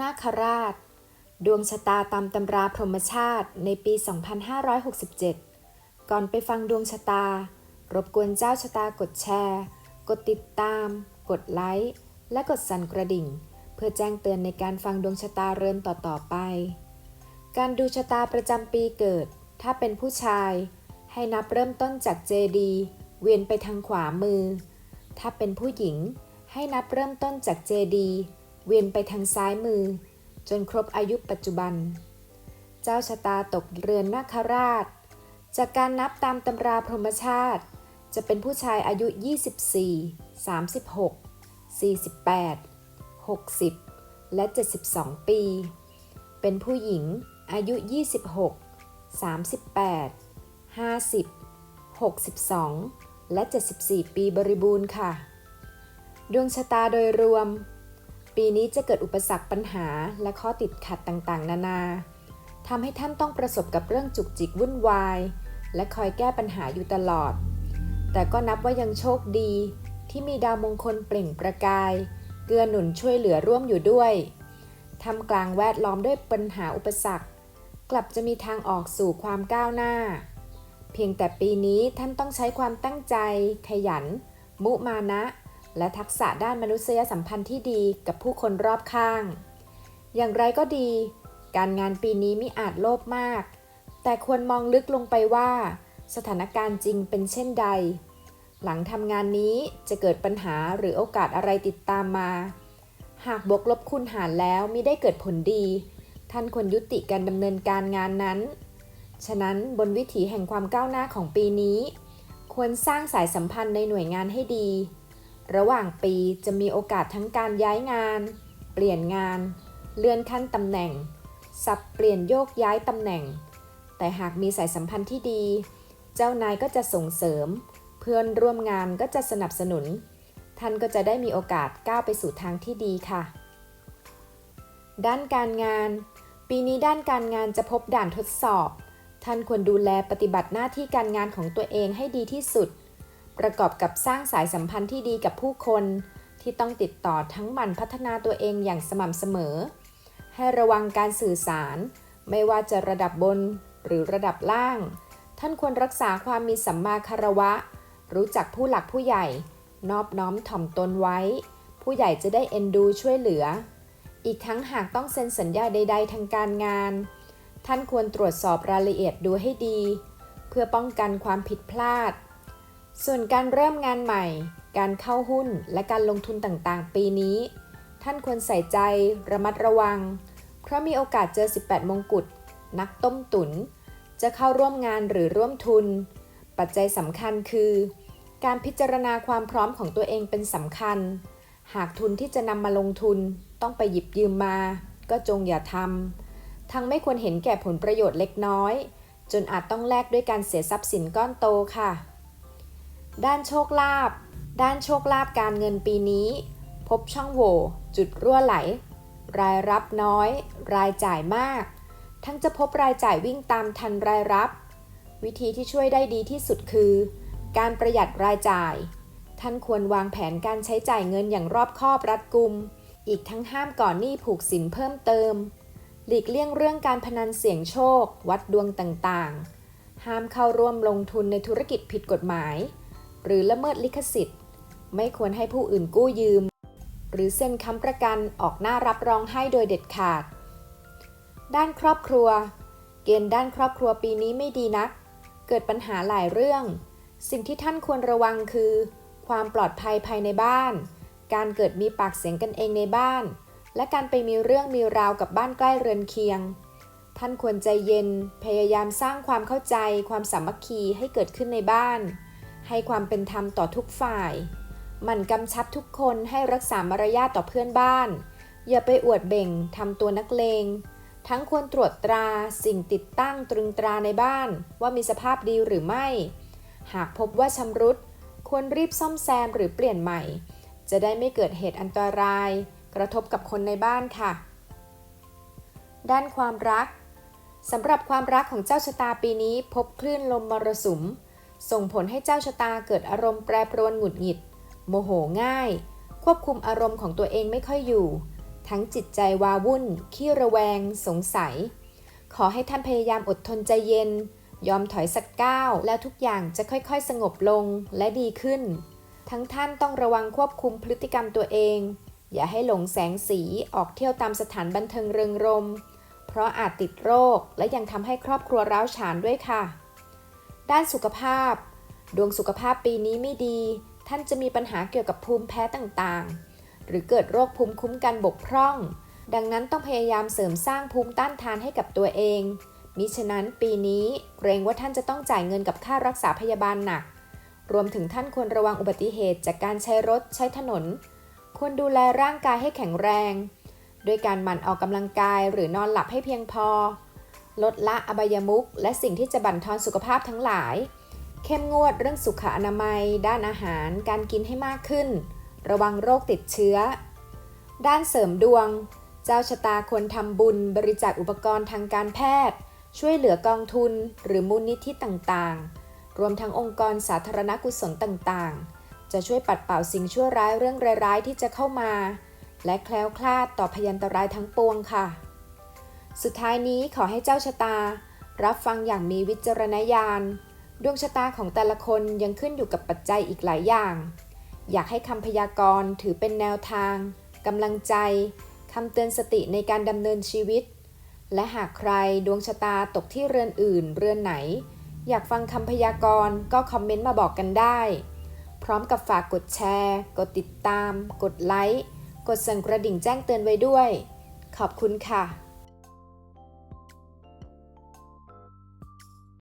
นาคราช ดวงชะตาตามตำราพรหมชาติในปี 2567 ก่อนไปฟังดวงชะตา รบกวนเจ้าชะตากดแชร์ กดติดตาม กดไลค์ และกดสั่นกระดิ่ง เพื่อแจ้งเตือนในการฟังดวงชะตาเริ่มต่อๆไป การดูชะตาประจำปีเกิด ถ้าเป็นผู้ชาย ให้นับเริ่มต้นจากเจดีเวียนไปทางขวามือ ถ้าเป็นผู้หญิงให้นับเริ่มต้นจากเจดี เวียนไปทางซ้ายมือ จนครบอายุปัจจุบัน เจ้าชะตาตกเรือนนาคราช จากการนับตามตำราพรหมชาติ จะเป็นผู้ชายอายุ 24 36 48 60 และ 72 ปี เป็นผู้หญิงอายุ 26 38 50 62 และ 74 ปีบริบูรณ์ค่ะ ดวงชะตาโดยรวม ปีนี้จะเกิดอุปสรรคปัญหาและข้อติดขัดต่างๆ นานาทำให้ท่านต้องประสบกับเรื่องจุกจิกวุ่นวาย และคอยแก้ปัญหาอยู่ตลอด แต่ก็นับว่ายังโชคดี ที่มีดาวมงคลเปล่งประกาย เกื้อหนุนช่วยเหลือร่วมอยู่ด้วยทำกลางแวดล้อมด้วยปัญหาอุปสรรค กลับจะมีทางออกสู่ความก้าวหน้า เพียงแต่ปีนี้ท่านต้องใช้ความตั้งใจ ขยัน มุมานะ และทักษะด้านมนุษยสัมพันธ์ที่ดีกับผู้คนรอบข้าง อย่างไรก็ดี การงานปีนี้มิอาจโลภมาก แต่ควรมองลึกลงไปว่า สถานการณ์จริงเป็นเช่นใด หลังทำงานนี้จะเกิดปัญหาหรือโอกาสอะไรติดตามมา หากบวกลบคูณหารแล้วมิได้เกิดผลดี ท่านควรยุติการดำเนินการงานนั้น ฉะนั้นบนวิถีแห่งความก้าวหน้าของปีนี้ ควรสร้างสายสัมพันธ์ในหน่วยงานให้ดี ระหว่างปีจะมีโอกาสทั้งการย้ายงาน เปลี่ยนงาน เลื่อนขั้นตำแหน่ง สับเปลี่ยนโยกย้ายตำแหน่ง แต่หากมีสายสัมพันธ์ที่ดี เจ้านายก็จะส่งเสริม เพื่อนร่วมงานก็จะสนับสนุน ท่านก็จะได้มีโอกาสก้าวไปสู่ทางที่ดีค่ะ ด้านการงาน ปีนี้ด้านการงานจะพบด่านทดสอบ ท่านควรดูแลปฏิบัติหน้าที่การงานของตัวเองให้ดีที่สุด ประกอบกับสร้างสายสัมพันธ์ที่ดีกับผู้คน ที่ต้องติดต่อทั้งมันพัฒนาตัวเองอย่างสม่ำเสมอ ให้ระวังการสื่อสาร ไม่ว่าจะระดับบนหรือระดับล่าง ท่านควรรักษาความมีสัมมาคารวะ รู้จักผู้หลักผู้ใหญ่ นอบน้อมถ่อมตนไว้ ผู้ใหญ่จะได้เอ็นดูช่วยเหลือ อีกทั้งหากต้องเซ็นสัญญาใด ๆ ทางการงาน ท่านควรตรวจสอบรายละเอียดดูให้ดี เพื่อป้องกันความผิดพลาด ส่วนการเริ่มงานใหม่ การเข้าหุ้นและการลงทุนต่างๆ ปีนี้ ท่านควรใส่ใจระมัดระวัง เพราะมีโอกาสเจอ 18 มงกุฎนักต้มตุนจะเข้าร่วมงานหรือร่วมทุน ปัจจัยสำคัญคือ การพิจารณาความพร้อมของตัวเองเป็นสำคัญ หากทุนที่จะนำมาลงทุนต้องไปหยิบยืมมา ก็จงอย่าทำทั้งไม่ควรเห็นแก่ผลประโยชน์เล็กน้อย จนอาจต้องแลกด้วยการเสียทรัพย์สินก้อนโตค่ะ ด้านโชคลาภ ด้านโชคลาภการเงินปีนี้ พบช่องโหว่ จุดรั่วไหล รายรับน้อย รายจ่ายมาก ทั้งจะพบรายจ่ายวิ่งตามทันรายรับ วิธีที่ช่วยได้ดีที่สุดคือ การประหยัดรายจ่าย ท่านควรวางแผนการใช้จ่ายเงินอย่างรอบคอบรัดกุม อีกทั้งห้ามก่อนหนี้ผูกสินเพิ่มเติม หลีกเลี่ยงเรื่องการพนันเสี่ยงโชค วัดดวงต่างๆ ห้ามเข้าร่วมลงทุนในธุรกิจผิดกฎหมาย หรือละเมิดลิขสิทธิ์ ไม่ควรให้ผู้อื่นกู้ยืม หรือเซ็นค้ำประกันออกหน้ารับรองให้โดยเด็ดขาด ด้านครอบครัว เกณฑ์ด้านครอบครัวปีนี้ไม่ดีนัก เกิดปัญหาหลายเรื่อง สิ่งที่ท่านควรระวังคือ ความปลอดภัยภายในบ้าน การเกิดมีปากเสียงกันเองในบ้าน และการไปมีเรื่องมีราวกับบ้านใกล้เรือนเคียงท่านควรใจเย็น พยายามสร้างความเข้าใจ ความสามัคคีให้เกิดขึ้นในบ้าน ให้ความเป็นธรรมต่อทุกฝ่ายมันกำชับทุกคนให้รักษามารยาทต่อเพื่อนบ้าน อย่าไปอวดเบ่งทำตัวนักเลง ทั้งควรตรวจตราสิ่งติดตั้งตรึงตราในบ้านว่ามีสภาพดีหรือไม่ หากพบว่าชำรุด ควรรีบซ่อมแซมหรือเปลี่ยนใหม่ จะได้ไม่เกิดเหตุอันตราย กระทบกับคนในบ้านค่ะ ด้านความรักสำหรับความรักของเจ้าชะตาปีนี้พบคลื่นลมมรสุม ส่งผลให้เจ้าชะตาเกิดอารมณ์แปรปรวนหงุดหงิด โมโหง่าย ควบคุมอารมณ์ของตัวเองไม่ค่อยอยู่ ทั้งจิตใจวาวุ่น ขี้ระแวง สงสัย ขอให้ท่านพยายามอดทนใจเย็น ยอมถอยสักก้าวแล้วทุกอย่างจะค่อยๆ สงบลงและดีขึ้น ทั้งท่านต้องระวังควบคุมพฤติกรรมตัวเอง อย่าให้หลงแสงสีออกเที่ยวตามสถานบันเทิงเริงรม เพราะอาจติดโรคและยังทำให้ครอบครัวร้าวฉานด้วยค่ะ ด้านสุขภาพ ดวงสุขภาพปีนี้ไม่ดี ท่านจะมีปัญหาเกี่ยวกับภูมิแพ้ต่างๆ หรือเกิดโรคภูมิคุ้มกันบกพร่อง ดังนั้นต้องพยายามเสริมสร้างภูมิต้านทานให้กับตัวเอง มิฉะนั้นปีนี้เกรงว่าท่านจะต้องจ่ายเงินกับค่ารักษาพยาบาลหนัก รวมถึงท่านควรระวังอุบัติเหตุจากการใช้รถใช้ถนน ควรดูแลร่างกายให้แข็งแรง โดยการหมั่นออกกำลังกายหรือนอนหลับให้เพียงพอ ลดละอบายมุขและสิ่งที่จะบั่นทอนสุขภาพทั้งหลาย เข้มงวดเรื่องสุขอนามัย ด้านอาหาร การกินให้มากขึ้น ระวังโรคติดเชื้อ ด้านเสริมดวง เจ้าชะตาควรทำบุญ บริจาคอุปกรณ์ทางการแพทย์ ช่วยเหลือกองทุน หรือมูลนิธิต่างๆ รวมทั้งองค์กรสาธารณกุศลต่างๆ จะช่วยปัดเป่าสิ่งชั่วร้ายเรื่องร้ายๆที่จะเข้ามา และแคล้วคลาดต่อพยันตรายทั้งปวงค่ะ สุดท้ายนี้ขอให้เจ้าชะตา รับฟังอย่างมีวิจารณญาณ ดวงชะตาของแต่ละคนยังขึ้นอยู่กับปัจจัยอีกหลายอย่าง อยากให้คำพยากรณ์ถือเป็นแนวทางกำลังใจคำเตือนสติในการดำเนินชีวิต และหากใครดวงชะตาตกที่เรือนอื่น เรือนไหน อยากฟังคำพยากรณ์ก็คอมเมนต์มาบอกกันได้ พร้อมกับฝากกดแชร์ กดติดตาม กดไลค์ กดสั่นกระดิ่งแจ้งเตือนไว้ด้วย ขอบคุณค่ะ